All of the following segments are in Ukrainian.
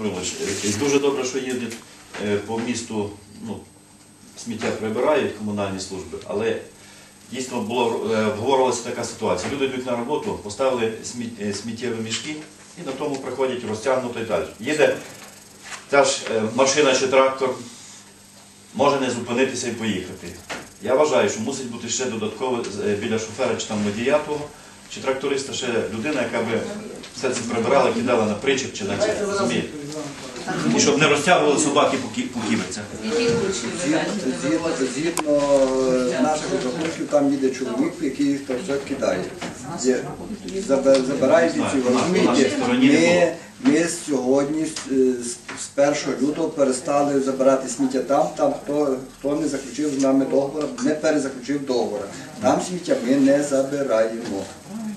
Миронович, е, Дуже добре, що їздять е, по місту, ну, сміття прибирають комунальні служби, але дійсно було е, обговорювалася така ситуація. Люди йдуть на роботу, поставили е, сміттєві мішки і на тому приходять розтягнуто і далі. Їде та ж е, машина чи трактор, може не зупинитися і поїхати. Я вважаю, що мусить бути ще додатково біля шофера чи там водія того, чи тракториста ще людина, яка би все це прибирала, кидала на причіп чи на це. І щоб не розтягували собаки по кі- по. Згідно, згідно, згідно е, наших розрахунків, там їде чоловік, який то все кидає. Є- забе- Забирає від цього. Розумієте, ми, ми сьогодні е, з з 1 лютого перестали забирати сміття там, там хто, хто не заключив з нами договор, не перезаключив договор. Там сміття ми не забираємо.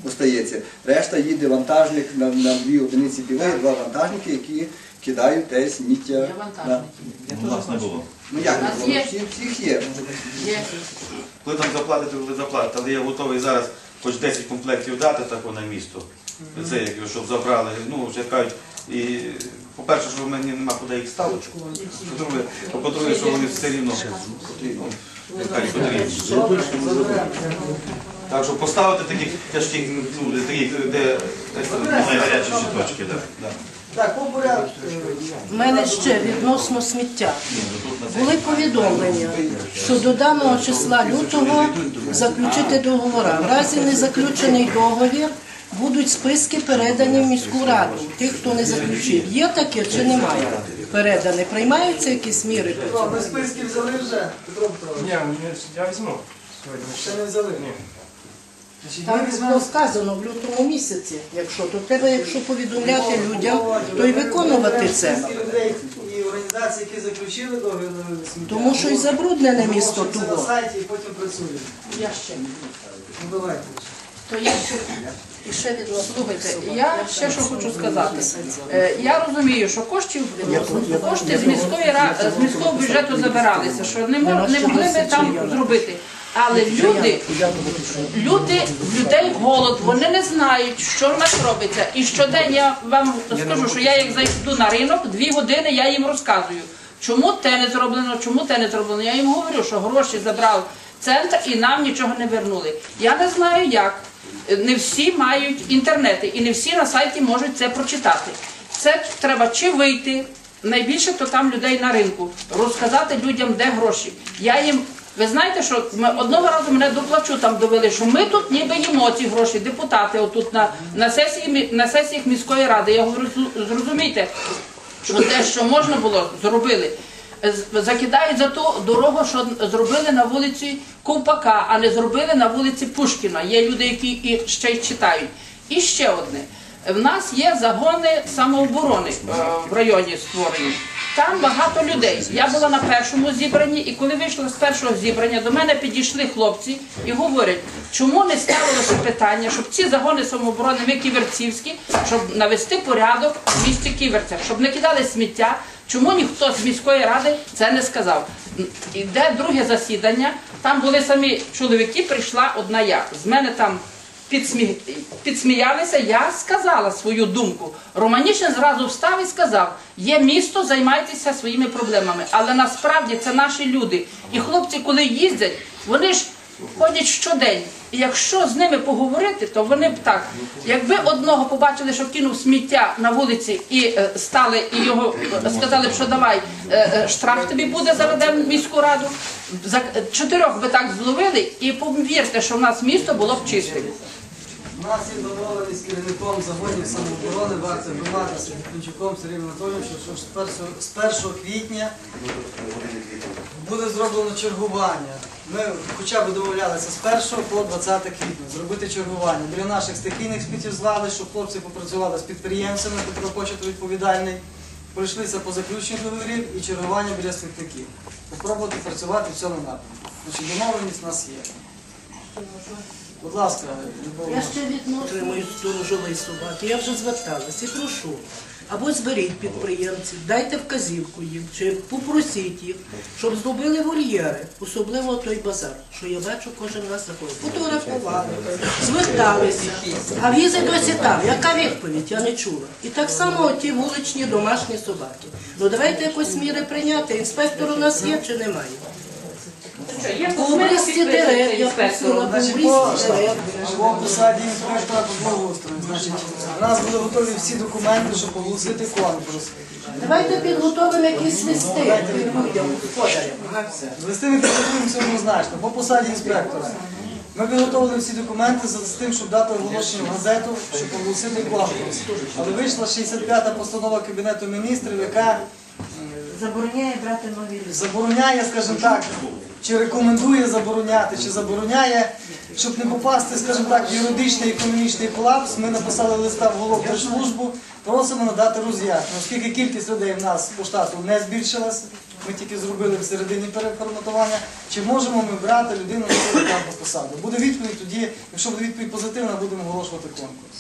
Остається. Решта їде вантажник на, на дві одиниці білої, два вантажники, які кидають те сміття. На-. У нас не було. Ну як У нас не було? є. Всі, всіх є. Є. Коли там заплатите, ви заплатите, але я готовий зараз хоч 10 комплектів дати таку на місто. Це як його, щоб забрали. Ну, вже кажуть, і по-перше, що в мене нема куди їх ставити. По-друге, а по-друге, що вони все рівно ну, потрібні. Так що поставити таких тяжких, ну, де таких, де десь Найгарячіші точки, так. Да. Так, по порядку. У мене ще відносно сміття. Були повідомлення, що до даного числа лютого заключити договори. В разі не заключений договір, будуть списки передані в міську раду. Тих, хто не заключив. Є таке чи немає? Передане. Приймаються якісь міри? Петро, ми списки взяли вже, Петро Петрович. Ні, я візьму сьогодні. Ще не взяли. Ні. Значить, Там ми було візьмемо сказано в лютому місяці. Якщо то треба, якщо повідомляти людям, то й виконувати це. людей і організацій, які заключили договір на сміття. Тому що і забруднене місто це на того. сайті і потім працюємо. Я ще. Ну давайте. То я ще. І ще відносно. Слухайте, я ще що хочу сказати. Е, Я розумію, що коштів кошти з міської ра- з міського бюджету забиралися, що не мо- не могли би там зробити. Але люди, люди, в людей голод, вони не знають, що в нас робиться. І щодень я вам скажу, що я як зайду на ринок, дві години я їм розказую, чому те не зроблено, чому те не зроблено. Я їм говорю, що гроші забрав центр і нам нічого не вернули. Я не знаю як. Не всі мають інтернети і не всі на сайті можуть це прочитати. Це треба чи вийти, найбільше то там людей на ринку, розказати людям, де гроші. Я їм, ви знаєте, що ми одного разу мене до плачу там довели, що ми тут ніби їмо ці гроші, депутати отут на, на, сесії, на сесіях міської ради. Я говорю, «Зу- зрозумійте, що те, що можна було, зробили. Закидають за ту дорогу, що зробили на вулиці Ковпака, а не зробили на вулиці Пушкіна. Є люди, які і ще й читають. І ще одне. В нас є загони самооборони е, в районі створені. Там багато людей. Я була на першому зібранні, і коли вийшла з першого зібрання, до мене підійшли хлопці і говорять, чому не ставилося питання, щоб ці загони самооборони, ми ківерцівські, щоб навести порядок в місті Ківерцях, щоб не кидали сміття. Чому ніхто з міської ради це не сказав? Іде друге засідання. Там були самі чоловіки, прийшла одна я. З мене там підсмі... підсміялися, я сказала свою думку. Романішин зразу встав і сказав: є місто, займайтеся своїми проблемами. Але насправді це наші люди. І хлопці, коли їздять, вони ж ходять щодень. І якщо з ними поговорити, то вони б так. Якби одного побачили, що кинув сміття на вулиці і е, стали і його е, сказали б, що давай е, е, штраф тобі буде заведемо міську раду. За чотирьох би так зловили, і повірте, що в нас місто було б чистим. У нас є домовленість з керівником загонів самооборони варти громади з Пінчуком Сергієм Анатолійовичем, що з 1, з 1 квітня буде зроблено чергування. Ми хоча б домовлялися з 1 по 20 квітня зробити чергування біля наших стихійних сміттєзвалищ, щоб хлопці попрацювали з підприємцями, Петро Почету відповідальний, пройшлися по заключенню договорів і чергування біля смітників. Попробувати працювати в цьому напрямку. Значить, домовленість у нас є. Будь ласка, Любов. Я ще відносно сторожової собаки. Я вже зверталась і прошу. або зберіть підприємців, дайте вказівку їм, чи попросіть їх, щоб зробили вольєри, особливо той базар, що я бачу кожен раз заходить. Фотографували, зверталися, а візи досі там. Яка відповідь? Я не чула. І так само ті вуличні домашні собаки. Ну давайте якось міри прийняти. Інспектор у нас є чи немає? Області дерев, я просила, по Значить, по, області дерев. по посаді інспектора по благоустрою. Значить, у нас були готові всі документи, щоб оголосити конкурс. Давайте підготовимо якісь листи людям, господарям. З листами підготуємося однозначно. По посаді інспектора. Ми підготовили всі документи з з тим, щоб дати оголошення в газету, щоб оголосити конкурс. Але вийшла 65-та постанова Кабінету міністрів, яка Забороняє брати нові ліси. забороняє, скажімо так, чи рекомендує забороняти, чи забороняє, щоб не попасти, скажімо так, в юридичний економічний колапс. Ми написали листа в голову службу, просимо надати роз'яснення, оскільки кількість людей в нас по штату не збільшилась. Ми тільки зробили в середині переформатування. Чи можемо ми брати людину на по посаду? Буде відповідь тоді, якщо буде відповідь позитивна, будемо оголошувати конкурс.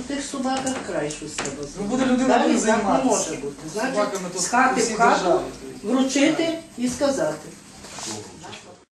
У тих собаках край щось треба Ну, буде людина Далі буде так не займатися. може бути. Собаками тут з хати в хату держави. вручити і сказати. 있고.